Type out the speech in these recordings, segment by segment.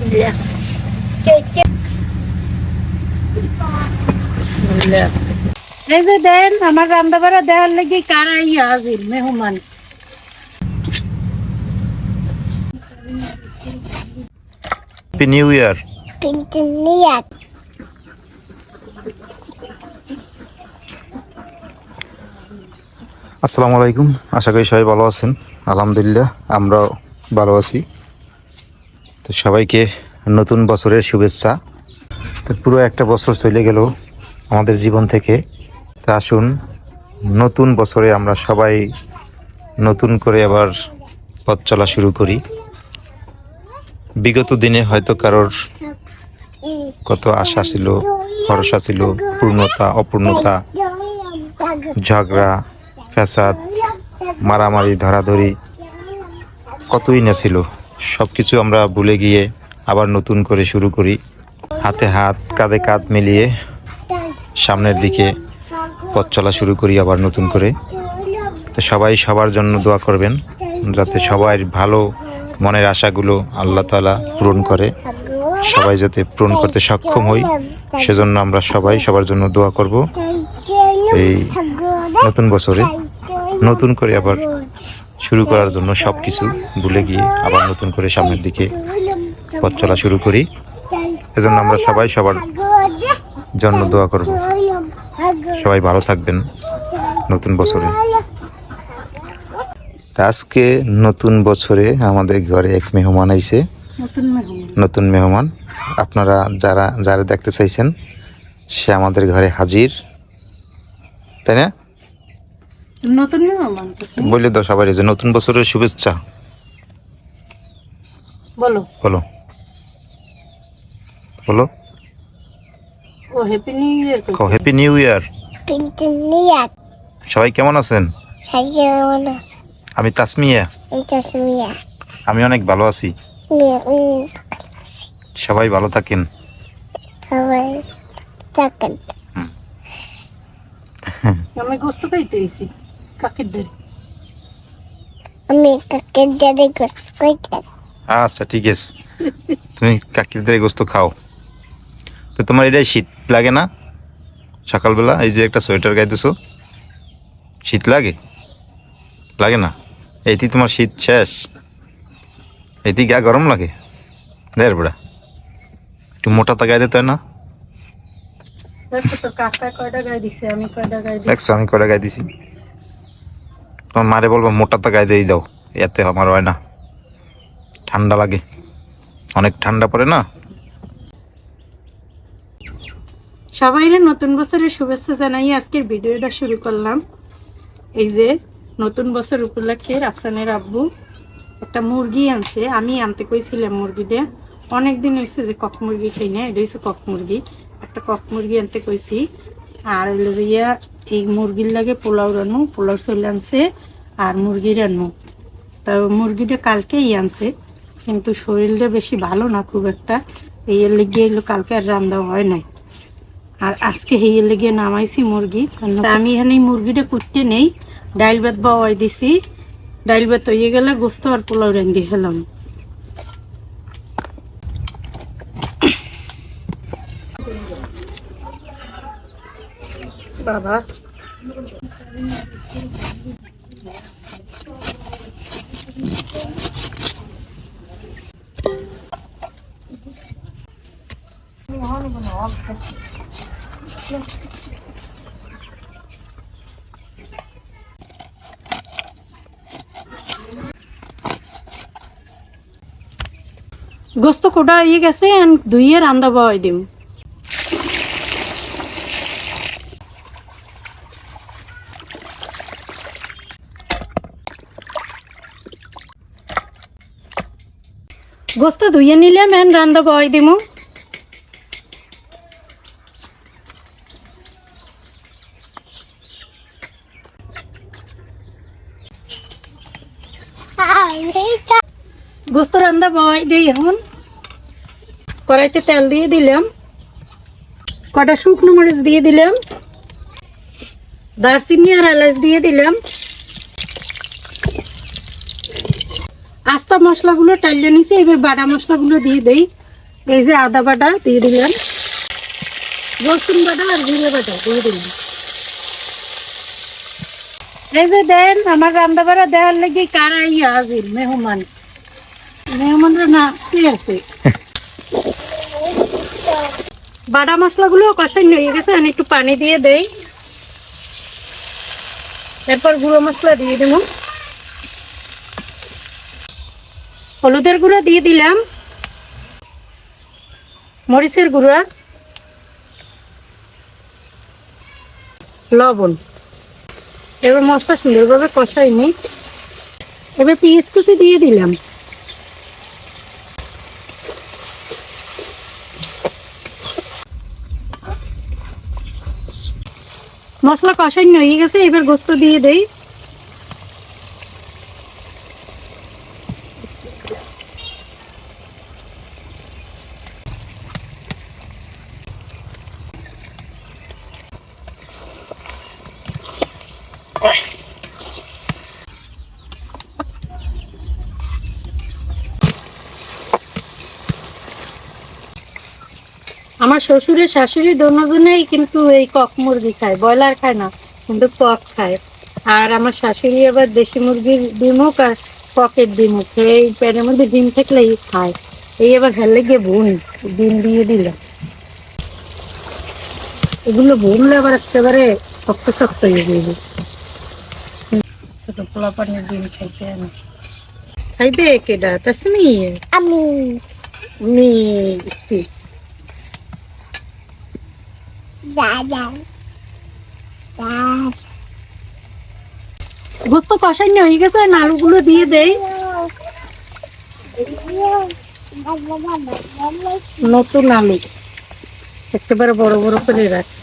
Bismillah. Keke. Bismillah. এই যে দেন আমার রান্দাবাড়া দেওয়ার লাগি কারা ইয়া হাজির মেহমান হ্যাপি নিউ ইয়ার আসসালামু আলাইকুম আশা করি সবাই ভালো আছেন আলহামদুলিল্লাহ আমরাও ভালো আছি তো সবাইকে নতুন বছরের শুভেচ্ছা। তো পুরো একটা বছর চলে গেল আমাদের জীবন থেকে। তো আসুন, নতুন বছরে আমরা সবাই নতুন করে আবার পথ চলা শুরু করি। বিগত দিনে হয়তো কারোর কত আশা ছিল, ভরসা ছিল, পূর্ণতা, অপূর্ণতা, ঝগড়া, ফ্যাসাদ, মারামারি, ধরাধরি, কতই না ছিল। সব কিছু আমরা ভুলে গিয়ে আবার নতুন করে শুরু করি। হাতে হাত, কাঁধে কাঁধ মিলিয়ে সামনের দিকে পথ চলা শুরু করি আবার নতুন করে। তো সবাই সবার জন্য দোয়া করবেন, যাতে সবাই ভালো মনের আশাগুলো আল্লাহ তালা পূরণ করে। সবাই যাতে পূরণ করতে সক্ষম হই, সেজন্য আমরা সবাই সবার জন্য দোয়া করব। এই নতুন বছরে নতুন করে আবার শুরু করার জন্য সব কিছু ভুলে গিয়ে আবার নতুন করে সামনের দিকে পথ চলা শুরু করি। এজন্য আমরা সবাই সবার জন্য দোয়া করব। সবাই ভালো থাকবেন নতুন বছরে। আজকে নতুন বছরে আমাদের ঘরে এক মেহমান আইছে। নতুন মেহমান। আপনারা যারা যারা দেখতে চাইছেন সে আমাদের ঘরে হাজির। তাই না? নতুন বলে দাও সবাই যে নতুন বছরের শুভেচ্ছা। বলো। বলো। বলো। ও happy new year happy new year. সবাই কেমন আছেন? আমি তাসমিয়া. আমি অনেক ভালো আছি। সবাই ভালো থাকেন। takkan. আমি গোস্ত খাইতে কাকের দাঁড়ি Ami kakek jadi gus আচ্ছা ঠিক আছে। তুমি কাকিরদের গোস্ত খাও। তো তোমার এটাই শীত লাগে না? সকালবেলা এই যে একটা সোয়েটার গাইতেছো শীত লাগে? লাগে না? এইটি তোমার শীত শেষ? এইটি গা গরম লাগে? দেড় বেড়া একটু মোটাটা গায়ে দিতে হয় না? দেখো কাকা কয়টা গায়ে দিছে আমি কয়টা গায়ে দিছি দেখছ আমি করে গায়ে দিছি তোমার মারে বলব মোটাটা গায়ে দিয়ে দাও, এতে আমার হয় না। ঠান্ডা লাগে। অনেক ঠান্ডা পড়ে না? সবাইরে নতুন বছরের শুভেচ্ছা জানাই, আজকের ভিডিওটা শুরু করলাম। এই যে নতুন বছর উপলক্ষে রাফসানের আব্বু একটা মুরগি আনছে। আমি আনতে কইছিলাম মুরগিটা। অনেক দিন হয়েছে যে কক মুরগি খাই না এটা হচ্ছে কক মুরগি। একটা কক মুরগি আনতে কইছি। আর হইল যে ইয়া এই মুরগির লাগে পোলাও রানু পোলাও চলে আনছে আর মুরগি রান্নু। তা মুরগিটা কালকেই আনছে কিন্তু শরীরটা বেশি ভালো না খুব একটা। এই লেগে এগুলো কালকে আর রান্না হয় নাই। আর আজকে হেয়ে লেগে নামাইছি মুরগি। আমি এখানে এই মুরগিটা কুটতে নেই ডাইল ভাত বাওয়াই দিছি। ডাইল ভাত হয়ে গেলে গোস্ত আর পোলাও রেঁধে খেলাম। বাবা গোস্ত কোটা হয়ে গেছে and ধুইয়ে রান্দা বাওয়াই দিম গোস্ত ধুইয়ে নিলে মেন রান্দা বাওয়াই দিমু। গোস্ত রান্দা বাওয়াই দিই এখন। কড়াইতে তেল দিয়ে দিলাম। কটা শুকনো মরিচ দিয়ে দিলাম। দারচিনি আর এলাচ দিয়ে দিলাম। আস্তা মশলাগুলো টাইলে নিছি, এবার বাটা মশলাগুলো দিয়ে দেই। এই যে আদা বাটা দিয়ে দিলাম। রসুন বাটা আর জিরে বাটা দিয়ে দিলাম। এই যে দেন, আমার রান্না বাড়া দেওয়ার লেগে কারা ইয়া হাজির, মেহমান। মেহমানরা না, কে আছে? বাটা মশলাগুলো কষাই হয়ে গেছে, আমি একটু পানি দিয়ে দেই। এরপর গুঁড়ো মশলা দিয়ে দেবো। হলুদের গুঁড়া দিয়ে দিলাম। মরিচের গুঁড়া। লবণ। এবার মশলা সুন্দরভাবে কষাইনি। এবার পেঁয়াজ কুচি দিয়ে দিলাম। মশলা কষাই হয়ে গেছে। এবার গোস্ত দিয়ে দেই। আমার শ্বশুরের শাশুড়ি দুজনেই কিন্তু এই কক মুরগি খায় ব্রয়লার খায় না কিন্তু কক খায়। আর আমার শাশুড়ি আবার দেশি মুরগির ডিমুক আর পকেট ডিমুক এই প্যানের মধ্যে ডিম থাকলেই খায়। এই আবার হেলে গিয়ে বোন ডিম দিয়ে দিল। এগুলো ভুনলে আবার একেবারে শক্ত শক্ত হয়ে যাবে ছোট পোলা পানির ডিম খাইতে আমি। খাইবে কেডা তাসমি আমি। যা গোস্ত কষাই গেছে আলুগুলো দিয়ে দেই। নতুন আলু, একেবারে বড় বড় করে রাখছি।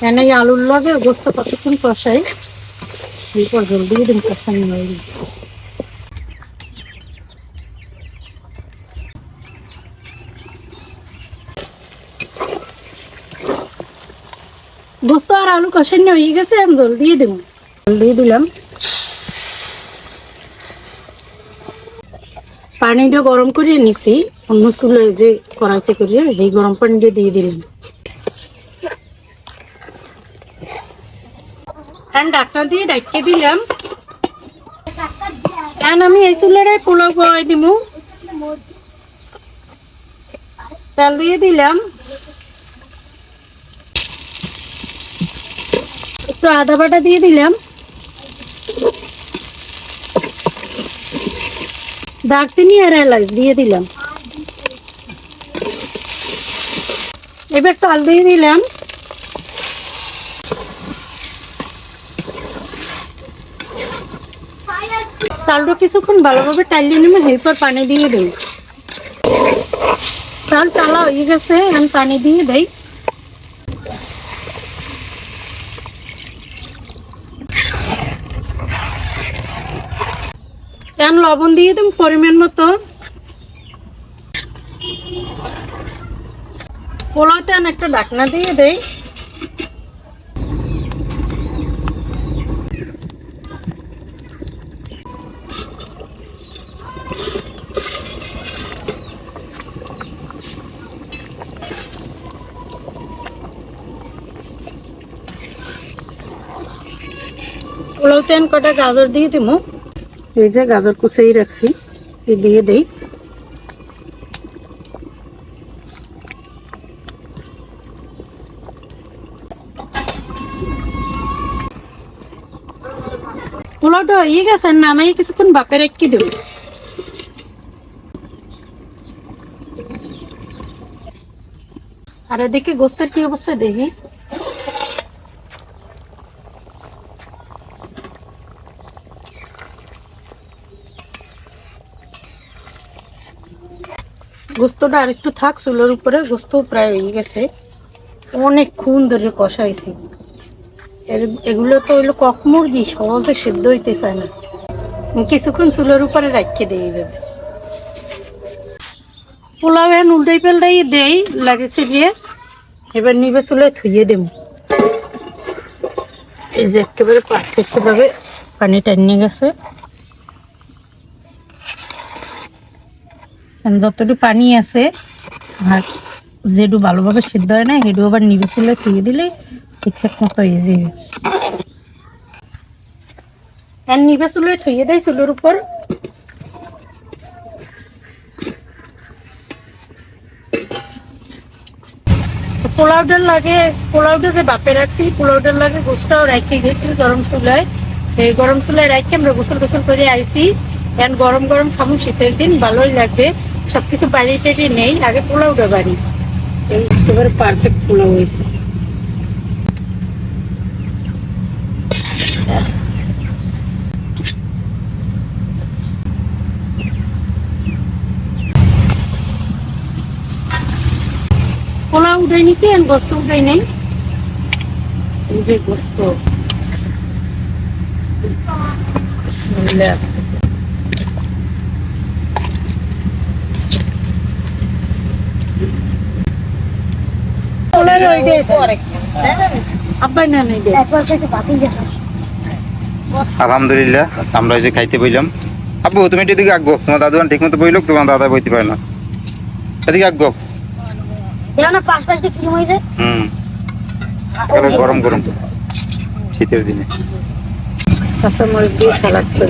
কেন এই আলুর লগে গোস্ত কতক্ষণ কষাই? এরপর জলদি দিন কষানি হয়ে গেছে। গোস্ত আর আলু কষানি হয়ে গেছে, আমি জল দিয়ে দেবো। জল দিয়ে দিলাম। পানিটা গরম করে নিছি, অন্য চুলে যে কড়াইতে করে এই গরম পানিটা দিয়ে দিলাম। এখন ডাক্তার দিয়ে ডাকিয়ে দিলাম। এখন আমি এই চুলের পোলাও খাওয়াই দিব তেল দিয়ে দিলাম। একটু আদা বাটা দিয়ে দিলাম। দারচিনি আর এলাচ দিয়ে দিলাম। এবার চাল দিয়ে দিলাম। চালটা কিছুক্ষণ ভালোভাবে টাইলিয়ে নেবে, এরপর পানি দিয়ে দেই চাল টালা হয়ে গেছে আমি পানি দিয়ে দেই। লবণ দিয়ে দেব পরিমাণ মতো। পোলাওতে একটা ডাকনা দিয়ে দেই। পোলাওতে কটা গাজর দিয়ে দেবো। এই যে গাজর কুচেই রাখছি, এই দিয়ে দেই। পোলাওটা হয়ে গেছে নামাই কিছুক্ষণ বাপে রেখে দেব আর এদিকে গোস্তের কি অবস্থা দেখি? গোস্তটা আর একটু থাক, চুলোর উপরে গোস্ত প্রায় হয়ে গেছে। অনেকক্ষণ ধরে কষাইছি। এর, এগুলো তো হইল কক মুরগি, সহজে সেদ্ধ হইতে চায় না। কিছুক্ষণ চুলোর উপরে রাখিয়ে দিয়ে দেবে পোলাও এখন উল্টাই পাল্টাই দেই লাগিয়েছে দিয়ে। এবার নিবে চুলে ধুইয়ে দেব। এই যে একেবারে পারফেক্ট ভাবে পানি টানিয়ে গেছে। যতটুকু পানি আছে, আর যেটু ভালোভাবে সিদ্ধ হয় না সেটু আবার নিবে চুলে দিলে ঠিকঠাক মতো ইজি এখন নিবে থুয়ে দেয় চুলের উপর। পোলাওটার লাগে পোলাওটা যে বাপে রাখছি পোলাওটার লাগে গোসটাও রাখতে গেছি গরম চুলায়। এই গরম চুলায় রাখি আমরা গোসল গোসল করে আইছি। এখন গরম গরম খামু শীতের দিন, ভালোই লাগবে। সবকিছু বাড়ি টেড়ি নেই, আগে পোলাওটা বাড়ি। এই পারফেক্ট পোলাও হয়েছে। পোলাও উঠাই নিছি আর গোস্ত উঠাই নেই। এই যে গোস্ত। বিসমিল্লাহ। একবার কাছে যাবে আলহামদুলিল্লাহ আমরা এই যে খাইতে বইলাম। আব্বু তুমি একটু এদিকে আগ্গো তোমার দাদু ঠিক মতো বইলো তোমার দাদা বইতে পারে না। এদিকে আগ্গো দেখো না পাশ পাশ দিয়ে কিরম হয়েছে? হুম। গরম গরম। শীতের দিনে। কাঁচামরিচ দিয়ে সালাদ করে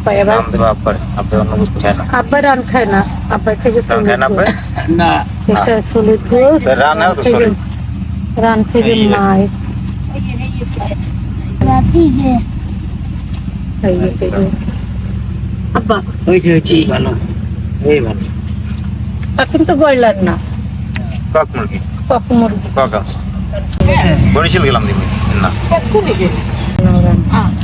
আব্বা এবার নাম দেবো আব্বার। আব্বার অন্য বস্তু খায় না। আব্বা রান খায় না। আব্বা থেকে রান খায় না আব্বা এটা চলে গোস। রান নাও তো, sorry। রান থেকে এই যে। মায় যে খাইয়ে থেকে আব্বা। হয়েছে হয়েছে ভালো। এই ভালো। এখন তো ব্রয়লার না। কক মুরগি। কক মুরগি। কক আছে। বরিশাল গেলাম দিবি না।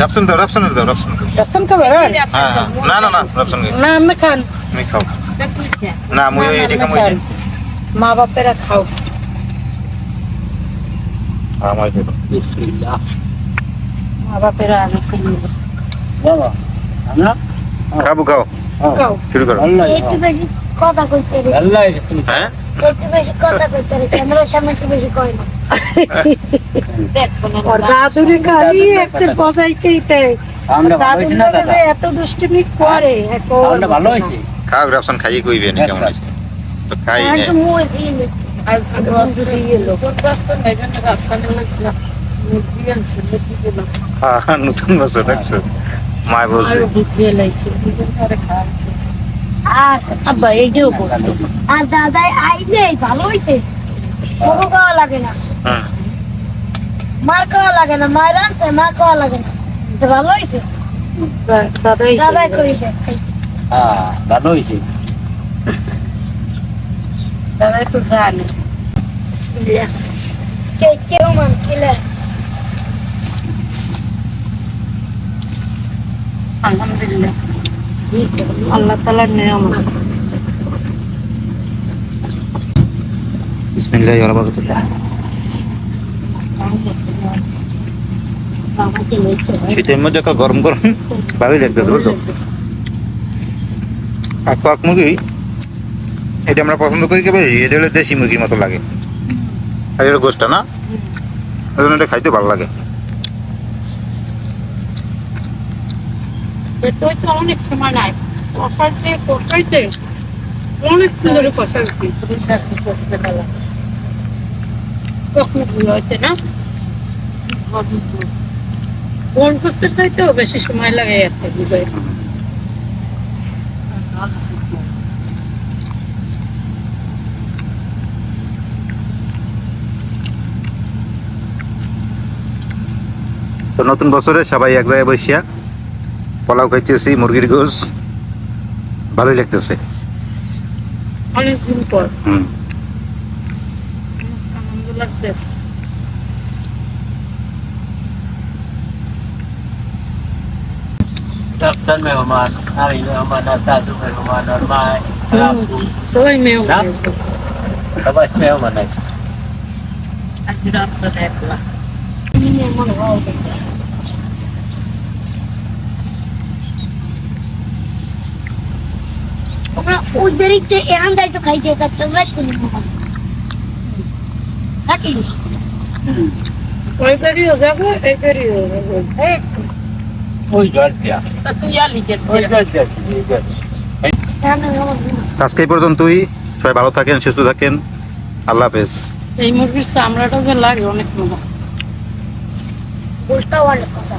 রাপসন দাও রাপসন দাও রাপসন দাও রসম খাবার হ্যাঁ হ্যাঁ। না না না রাপসন না আমি খান। তুমি খাও। না মুই ওই এটি খামো খান। মা বাপেরা খাও। আমার খেতো বিসমিল্লাহ। মা বাপেরা আমি খাইয়ে বাবা আমরা? খাব খাও। খাও। শুরু করো। আল্লাহ একটু বেশি কথা কইতে রে। আল্লাহ হ্যাঁ? একটু বেশি কথা কইতে রে। ক্যামেরার সামনে একটু বেশি কয় না। ওর দাদুরে খালি একসের বসাই খেতে আমরা ভালো হয়েছে না দাদা? এত দুষ্টুমি করে এখন। আমরা ভালো হয়েছে? খাও রাপসন খাইয়ে কইবে নি কেমন আছে তো খাই আর নে। তো মুই দিয়ে নে। নতুন বছর দেখছ? মায় বলছে। আরও আর আব্বা এইটাও বসতো। আর দাদাই আইলে ভালো হইছে। মোকো খাওয়া লাগে না। হুম মার খাওয়া লাগে না মায়ের আনছে মা খাওয়া লাগে না। তো ভালো হইছে? দাদাই দাদাই করি দে হ্যাঁ ভালো হয়েছে দাদাই তো জানে। কে কেউ মান কিলে আলহামদুলিল্লাহ। আল্লাহ তালার নিয়ামত। বিসমিল্লাহির রহমানির রহিম আমাকে শীতের মধ্যে একটা গরম গরম ভালোই লাগতেছে বুঝছ? আর কক মুরগি এটা আমরা পছন্দ করি কেবে এটা হলো দেশি মুরগির মতো লাগে। আর এটা গোষ্ঠটা না? ওই জন্য এটা খাইতে ভালো লাগে। অনেক সময় নাই। অনেক সুন্দর কষাইতে। কখন ভুল হয়েছে না? কোন করতে চাইতেও বেশি সময় লাগে একটা বুঝাই তো নতুন বছরে সবাই এক জায়গায় বসিয়া পোলাও খাইতেছি মুরগির গোস ভালোই লাগতেছে। অনেক দিন পর। হুম। আনন্দ লাগছে ডাক্তার মেহমান আমি মেহমান আর দাদু মেহমান আর মা আর আব্বু সবাই মেয়ে না? সবাই মেহমান আছে আজ রাতটা দেখলাম মনে হয় তোমরা ওই দেরিতে এখান যাইছো খাইতে তা তোমরা কোন নাকি ওই গাড়িও যাব এই গাড়িও যাব এই ওই ঘর তুই আলিকে ওই ওই ঘর আজকে এই পর্যন্তই। সবাই ভালো থাকেন সুস্থ থাকেন। আল্লাহ হাফেজ। এই মুরগির চামড়াটা যে লাগে অনেক মজা কথা।